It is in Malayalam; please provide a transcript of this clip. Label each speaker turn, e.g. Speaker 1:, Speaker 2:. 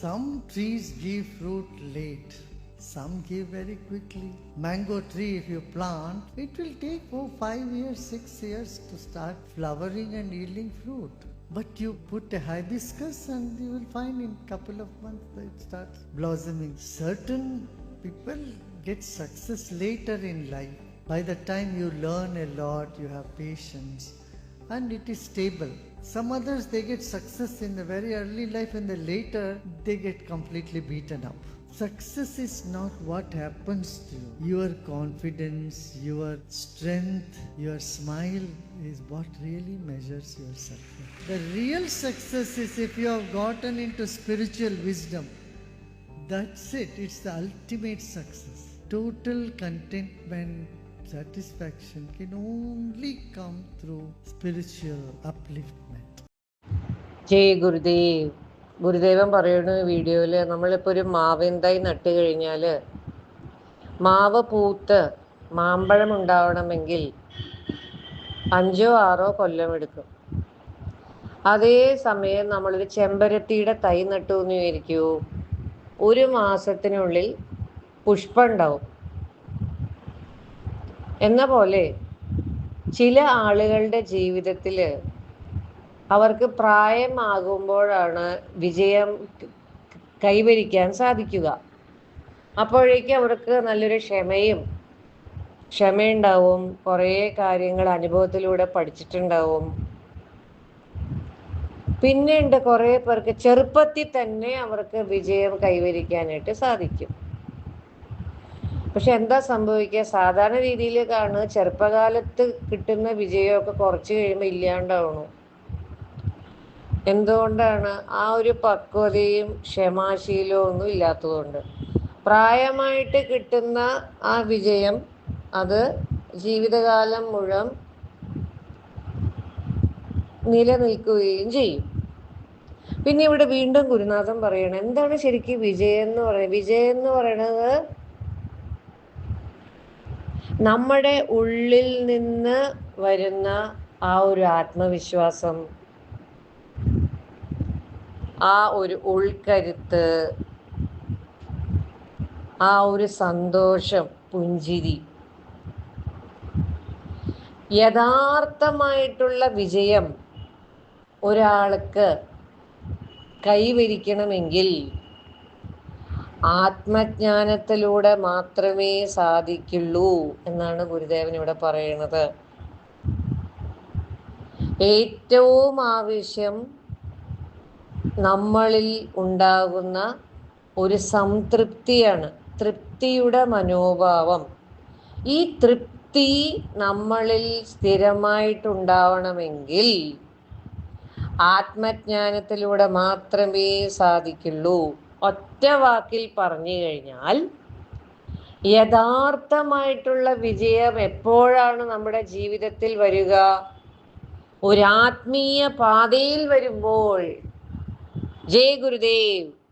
Speaker 1: Some trees give fruit late, some give very quickly. Mango tree, if you plant, it will take oh, five years, six years to start flowering and yielding fruit. But you put a hibiscus and you will find in couple of months that it starts blossoming. Certain people get success later in life. By the time you learn a lot, you have patience and it is stable. Some others they get success in the very early life and the later they get completely beaten up. Success is not what happens to you. Your confidence, your strength, your smile is what really measures your success. The real success is if you have gotten into spiritual wisdom. That's it. It's the ultimate success. Total contentment, satisfaction can only come through spiritual upliftment.
Speaker 2: ജയ് ഗുരുദേവ്. ഗുരുദേവൻ പറയുന്ന വീഡിയോയിൽ നമ്മളിപ്പോൾ ഒരു മാവിന്തായി നട്ട് കഴിഞ്ഞാൽ മാവ് പൂത്ത് മാമ്പഴം ഉണ്ടാവണമെങ്കിൽ അഞ്ചോ ആറോ കൊല്ലം എടുക്കും. അതേ സമയം നമ്മളൊരു ചെമ്പരത്തിയുടെ തൈ നട്ടു എന്ന് വിചാരിക്കൂ. ഒരു മാസത്തിനുള്ളിൽ പുഷ്പം ഉണ്ടാവും. എന്ന പോലെ ചില ആളുകളുടെ ജീവിതത്തിൽ അവർക്ക് പ്രായമാകുമ്പോഴാണ് വിജയം കൈവരിക്കാൻ സാധിക്കുക. അപ്പോഴേക്കും അവർക്ക് നല്ലൊരു ക്ഷമയും ക്ഷമയുണ്ടാവും. കുറേ കാര്യങ്ങൾ അനുഭവത്തിലൂടെ പഠിച്ചിട്ടുണ്ടാവും. പിന്നെ ഉണ്ട് കുറേ പേർക്ക് ചെറുപ്പത്തിൽ തന്നെ അവർക്ക് വിജയം കൈവരിക്കാനായിട്ട് സാധിക്കും. പക്ഷെ എന്താ സംഭവിക്കുക? സാധാരണ രീതിയിൽ കാണുക ചെറുപ്പകാലത്ത് കിട്ടുന്ന വിജയമൊക്കെ കുറച്ച് കഴിയുമ്പോൾ ഇല്ലാണ്ടാവണു. എന്തുകൊണ്ടാണ് ആ ഒരു പക്വതയും ക്ഷമാശീലവും ഒന്നും ഇല്ലാത്തതുകൊണ്ട്? പ്രായമായിട്ട് കിട്ടുന്ന ആ വിജയം അത് ജീവിതകാലം മുഴുവൻ നിലനിൽക്കുകയും ചെയ്യും. പിന്നെ ഇവിടെ വീണ്ടും ഗുരുനാഥൻ പറയണം എന്താണ് ശരിക്കും വിജയം എന്ന് പറയുന്നത് വിജയം എന്ന് പറയുന്നത് നമ്മുടെ ഉള്ളിൽ നിന്ന് വരുന്ന ആ ഒരു ആത്മവിശ്വാസം ആ ഒരു ഉൾക്കരുത്ത് ആ ഒരു സന്തോഷം പുഞ്ചിരി. യഥാർത്ഥമായിട്ടുള്ള വിജയം ഒരാൾക്ക് കൈവരിക്കണമെങ്കിൽ ആത്മജ്ഞാനത്തിലൂടെ മാത്രമേ സാധിക്കുള്ളൂ എന്നാണ് ഗുരുദേവൻ ഇവിടെ പറയുന്നത്. ഏറ്റവും ആവശ്യം നമ്മളിൽ ഉണ്ടാകുന്ന ഒരു സംതൃപ്തിയാണ് തൃപ്തിയുടെ മനോഭാവം. ഈ തൃപ്തി നമ്മളിൽ സ്ഥിരമായിട്ടുണ്ടാവണമെങ്കിൽ ആത്മജ്ഞാനത്തിലൂടെ മാത്രമേ സാധിക്കുള്ളൂ. ഒറ്റ വാക്കിൽ പറഞ്ഞു കഴിഞ്ഞാൽ യഥാർത്ഥമായിട്ടുള്ള വിജയം എപ്പോഴാണ് നമ്മുടെ ജീവിതത്തിൽ വരിക? ഒരാത്മീയ പാതയിൽ വരുമ്പോൾ. ജയ ഗുരുദേവ്.